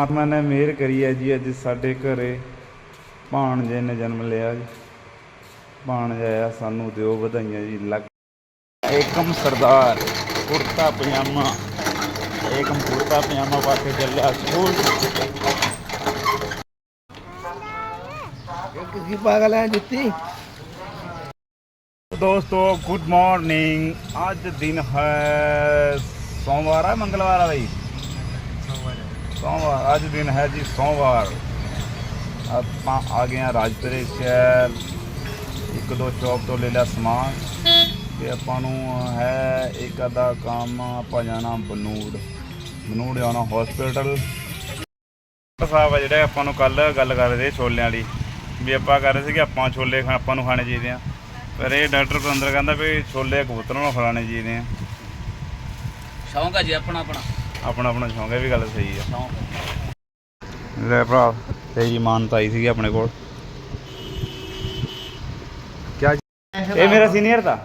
ਪਰਮਾਤਮਾ ਨੇ ਮਿਹਰ ਕਰੀ ਹੈ ਜੀ ਅੱਜ ਸਾਡੇ ਘਰੇ ਭਾਣਜੇ ਨੇ ਜਨਮ ਲਿਆ ਜੀ। ਭਾਣਜਾ ਆਇਆ ਸਾਨੂੰ ਦਿਓ ਵਧਾਈਆਂ ਜੀ ਲੱਗ ਏਕਮ ਸਰਦਾਰ ਕੁੜਤਾ ਪਜਾਮਾ। ਏਕਮ ਕੁੜਤਾ ਪਜਾਮਾ ਪਾ ਕੇ ਚੱਲਿਆ ਸਕੂਲ। ਕੀ ਪਾਗਲ ਹੈ ਜੁੱਤੀ। ਦੋਸਤੋ ਗੁੱਡ ਮਾਰਨਿੰਗ ਅੱਜ ਦਿਨ ਹੈ ਸੋਮਵਾਰ ਹੈ ਮੰਗਲਵਾਰ ਹੈ ਭਾਈ ਸੋਮਵਾਰ ਅੱਜ ਦਿਨ ਹੈ ਜੀ ਸੋਮਵਾਰ। ਆਪਾਂ ਆ ਗਏ ਹਾਂ ਰਾਜਪੁਰੇ ਸ਼ਹਿਰ। ਇੱਕ ਦੋ ਸ਼ੌਪ ਤੋਂ ਲੈ ਲਿਆ ਸਮਾਨ। ਤੇ ਆਪਾਂ ਨੂੰ ਹੈ ਇੱਕ ਅੱਧਾ ਕੰਮ ਆਪਾਂ ਜਾਣਾ ਬਨੂੜ। ਬਨੂੜ ਜਾਣਾ ਹਸਪੀਟਲ ਸਾਹਿਬ ਆ ਜਿਹੜੇ ਆਪਾਂ ਨੂੰ ਕੱਲ ਗੱਲ ਕਰ ਰਹੇ ਸੀ ਛੋਲਿਆਂ ਵਾਲੀ। ਵੀ ਆਪਾਂ ਕਰ ਰਹੇ ਸੀ ਕਿ ਆਪਾਂ ਛੋਲੇ ਆਪਾਂ ਨੂੰ ਖਾਣੇ ਚਾਹੀਦੇ ਆ। ਪਰ ਇਹ ਡਾਕਟਰ ਪਤੰਦਰ ਕਹਿੰਦਾ ਵੀ ਛੋਲੇ ਕਬੂਤਰਾਂ ਨੂੰ ਖਿਲਾਣੇ ਚਾਹੀਦੇ ਆ। ਸ਼ੌਂਕ ਹੈ ਜੀ ਆਪਣਾ ਆਪਣਾ ਆਪਣਾ ਆਪਣਾ ਸ਼ੌਂਕ ਹੈ ਵੀ ਗੱਲ ਸਹੀ ਆ ਲੈ ਭਰਾ ਤੇਰੀ ਮਾਨਤਾ ਆਈ ਸੀਗੀ ਆਪਣੇ ਕੋਲ। ਕਿਆ ਇਹ ਮੇਰਾ ਸੀਨੀਅਰ ਤਾਂ?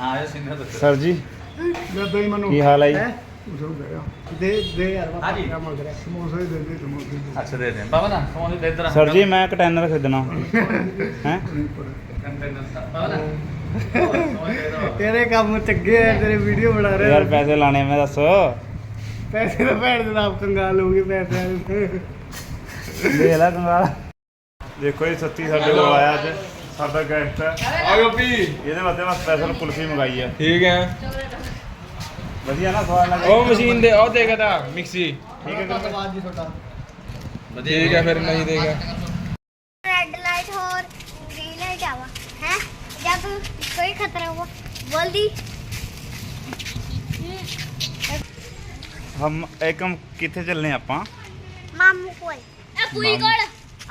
ਹਾਂ ਇਹ ਦੱਸੋ। ਸਰ ਜੀ ਜਦੋਂ ਹੀ ਮੈਨੂੰ। ਕੀ ਹਾਲ ਹੈ ਜੀ? ਦੇ ਦੇ ਯਾਰ ਬਾਬਾ ਹਾਂਜੀ। ਕਿਆ ਮੰਗ ਰਿਹਾ? ਸਮੋਸੇ ਦੇ ਦੇ ਸਮੋਸੇ ਦੇ ਅੱਛਾ ਦੇ ਦੇ। ਬਾਬਾ ਨਾ ਸੋਹਣੇ ਦੇ ਇਧਰ ਸਰ ਜੀ ਮੈਂ ਕੰਟੇਨਰ ਖਰੀਦਣਾ। ਹੈ? ਤੇਰੇ ਕੰਮ ਚੰਗੇ ਆ ਤੇਰੇ ਵੀਡੀਓ ਬਣਾ ਯਾਰ ਰਿਹਾ ਪੈਸੇ ਲਾਣੇ ਮੈਂ ਦੱਸ। ਪੈਸੇ ਤਾਂ ਭੈਣ ਦੇ ਆਪ ਕੰਗਾਲ ਹੋ ਗਏ ਪੈਸੇ ਦੇ ਲੈ ਕੰਗਾਲ ਦੇਖੋ ਇਹ ਸੱਤੀ ਸਾਡੇ ਕੋਲ ਆਇਆ ਅੱਜ। ਸਾਡਾ ਗੈਸਟ ਹੈ। ਆਇਓ ਵੀ। ਇਹਦੇ ਵਾਸਤੇ ਮੈਂ ਸਪੈਸ਼ਲ ਕੁਲਫੀ ਮੰਗਾਈ ਹੈ ਠੀਕ ਹੈ। ਵਧੀਆ ਨਾ ਸਵਾਦ ਨਾਲ ਉਹ ਮਸ਼ੀਨ ਦੇ ਉਹ ਦੇਗਾ ਤਾਂ ਮਿਕਸੀ ਠੀਕ ਹੈ ਕਰ ਧੰਨਵਾਦ ਜੀ ਤੁਹਾਡਾ ਠੀਕ ਹੈ ਫਿਰ ਨਹੀਂ ਦੇਗਾ रेड लाइट और ग्रीन लाइट आवा है जब कोई खतरा हुआ बोल दी ਹਮ ਏਕਮ ਕਿੱਥੇ ਚੱਲਨੇ ਆਪਾਂ मामू कोल ए बुई कोल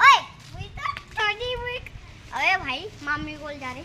ओए बुई तो थोड़ी बुई अरे भाई मामी कोल जा रहे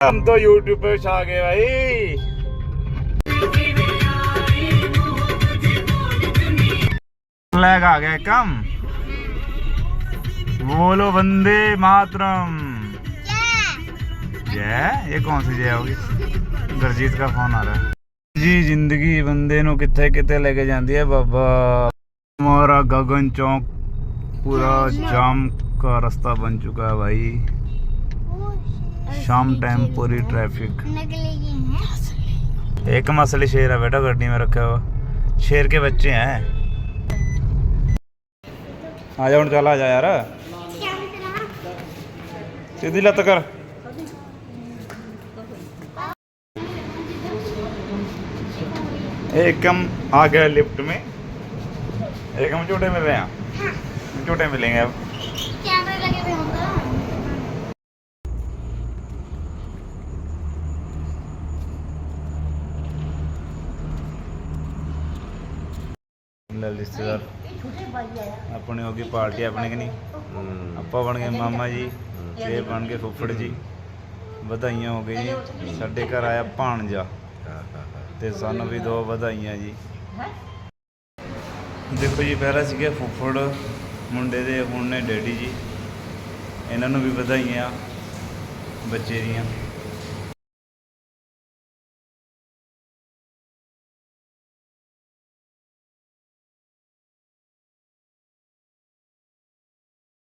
हम तो यूट्यूब पे छा गए भाई फ्लैग आ गया कम बोलो वंदे मातरम जय ये कौन सी जय होगी ਗੁਰਜੀਤ ਦਾ ਫੋਨ ਆ ਰਿਹਾ ਜੀ ਜ਼ਿੰਦਗੀ ਬੰਦੇ ਨੂੰ ਕਿੱਥੇ ਕਿੱਥੇ ਲੈ ਕੇ ਜਾਂਦੀ ਹੈ ਬਾਬਾ हमारा गगन चौक पूरा जाम का रास्ता बन चुका है भाई शाम टाइम पूरी ट्रैफिक निकलेगी है एक मसली शेर है बेटा गड्डी में रखा हुआ शेर के बच्चे हैं आ जा चल आ जा यार क्या मित्रा सीधी लत कर एकम आ गया लिफ्ट में एकम झूठे मिल रहे हैं झूठे मिलेंगे अब ਲੈ ਰਿਸ਼ਤੇਦਾਰ। ਆਪਣੀ ਹੋ ਗਈ ਪਾਰਟੀ ਆਪਣੇ ਕਿ ਨਹੀਂ? ਆਪਾਂ ਬਣ ਗਏ ਮਾਮਾ ਜੀ ਤੇ ਬਣ ਗਏ ਫੁੱਫੜ ਜੀ। ਵਧਾਈਆਂ ਹੋ ਗਈ ਜੀ। ਸਾਡੇ ਘਰ ਆਇਆ ਭਾਣਜਾ। ਤੇ ਸਾਨੂੰ ਵੀ ਦੋ ਵਧਾਈਆਂ ਜੀ। ਦੇਖੋ ਜੀ ਪਹਿਲਾਂ ਸੀਗੇ ਫੁੱਫੜ ਮੁੰਡੇ ਦੇ ਹੁਣ ਨੇ ਡੈਡੀ ਜੀ। ਇਹਨਾਂ ਨੂੰ ਵੀ ਵਧਾਈਆਂ ਬੱਚੇ ਦੀਆਂ।